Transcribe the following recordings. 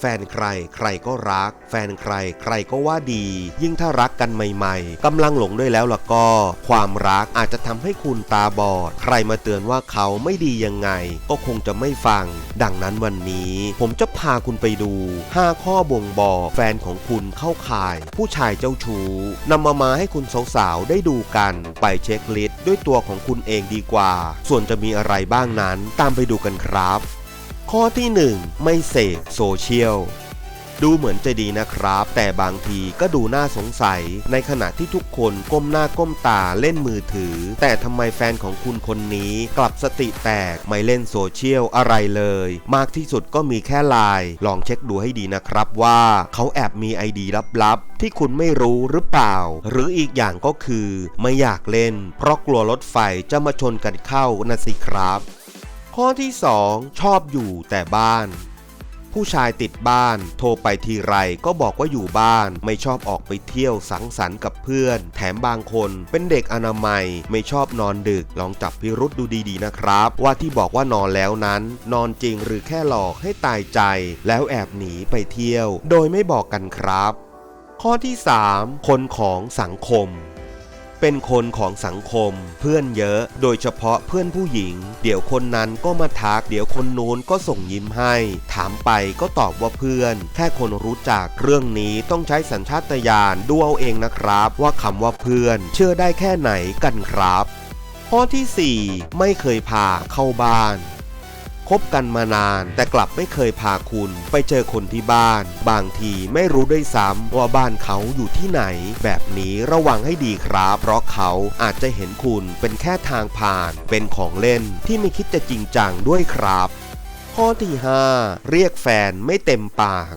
แฟนใคร ใครก็รัก แฟนใคร ใครก็ว่าดี ยิ่งถ้ารักกันใหม่ๆกำลังหลงด้วยแล้วล่ะก็ ความรักอาจจะทำให้คุณตาบอด ใครมาเตือนว่าเขาไม่ดียังไง ก็คงจะไม่ฟัง ดังนั้นวันนี้ ผมจะพาคุณไปดู 5 ข้อบ่งบอกแฟนของคุณเข้าข่าย ผู้ชายเจ้าชู้นำมามาให้คุณสาวๆได้ดูกันไปเช็คลิสต์ด้วยตัวของคุณเองดีกว่า ส่วนจะมีอะไรบ้างนั้น ตามไปดูกันครับ ข้อที่ 1 ไม่เสพโซเชียลดูเหมือนจะดีนะครับ แต่บางทีก็ดูน่าสงสัย ในขณะที่ทุกคนก้มหน้าก้มตาเล่นมือถือ แต่ทำไมแฟนของคุณคนนี้ กลับสติแตกไม่เล่นโซเชียลอะไรเลย มากที่สุดก็มีแค่ไลน์ลองเช็คดูให้ดีนะครับว่า เขาแอบมีไอดีลับๆ ที่คุณไม่รู้หรือเปล่า หรืออีกอย่างก็คือ ไม่อยากเล่น เพราะกลัวรถไฟจะมาชนกันเข้านะสิครับ ข้อที่ 2 ชอบอยู่แต่บ้าน ผู้ชายติดบ้าน โทรไปทีไรก็บอกว่าอยู่บ้านไม่ชอบออกไปเที่ยวสังสรรค์กับเพื่อน แถมบางคนเป็นเด็กอนามัยไม่ชอบนอนดึกลองจับพิรุษดูดีๆนะครับ ว่าที่บอกว่านอนแล้วนั้น นอนจริงหรือแค่หลอกให้ตายใจ แล้วแอบหนีไปเที่ยว โดยไม่บอกกันครับ ข้อที่ 3 คนของสังคม เป็นคนของสังคม เพื่อนเยอะ โดยเฉพาะเพื่อนผู้หญิง เดี๋ยวคนนั้นก็มาทัก เดี๋ยวคนโน้นก็ส่งยิ้มให้ ถามไปก็ตอบว่าเพื่อน แค่คนรู้จักเรื่องนี้ต้องใช้สัญชาตญาณดูเอาเองนะครับ ว่าคำว่าเพื่อน เชื่อได้แค่ไหนกันครับ ข้อทีสี่4 ไม่เคยพาเข้าบ้าน บกันมานาน แต่กลับไม่เคยพาคุณ ไปเจอคนที่บ้าน บางทีไม่รู้ด้วยซ้ำว่าบ้านเขาอยู่ที่ไหน แบบนี้ระวังให้ดีครับ เพราะเขาอาจจะเห็นคุณเป็นแค่ทางผ่าน เป็นของเล่นที่ไม่คิดจะจริงจังด้วยครับ ข้อที่ 5 เรียกแฟนไม่เต็มปาก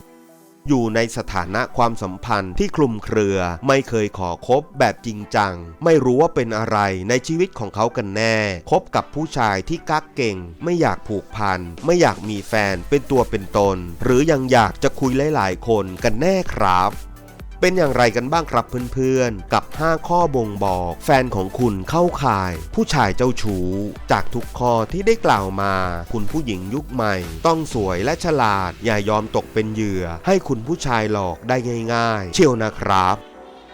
อยู่ในสถานะความสัมพันธ์ที่คลุมเครือ ไม่เคยขอคบแบบจริงจัง ไม่รู้ว่าเป็นอะไรในชีวิตของเขากันแน่ คบกับผู้ชายที่กักเก่ง ไม่อยากผูกพัน ไม่อยากมีแฟนเป็นตัวเป็นตน หรือยังอยากจะคุยหลาย ๆ คนกันแน่ครับ เป็นอย่างไรกันบ้างครับเพื่อนๆ กับ 5 ข้อบ่งบอก แฟนของคุณเข้าข่าย ผู้ชายเจ้าชู้ จากทุกข้อที่ได้กล่าวมา คุณผู้หญิงยุคใหม่ ต้องสวยและฉลาด อย่ายอมตกเป็นเหยื่อ ให้คุณผู้ชายหลอกได้ง่าย ๆ เชียวนะครับ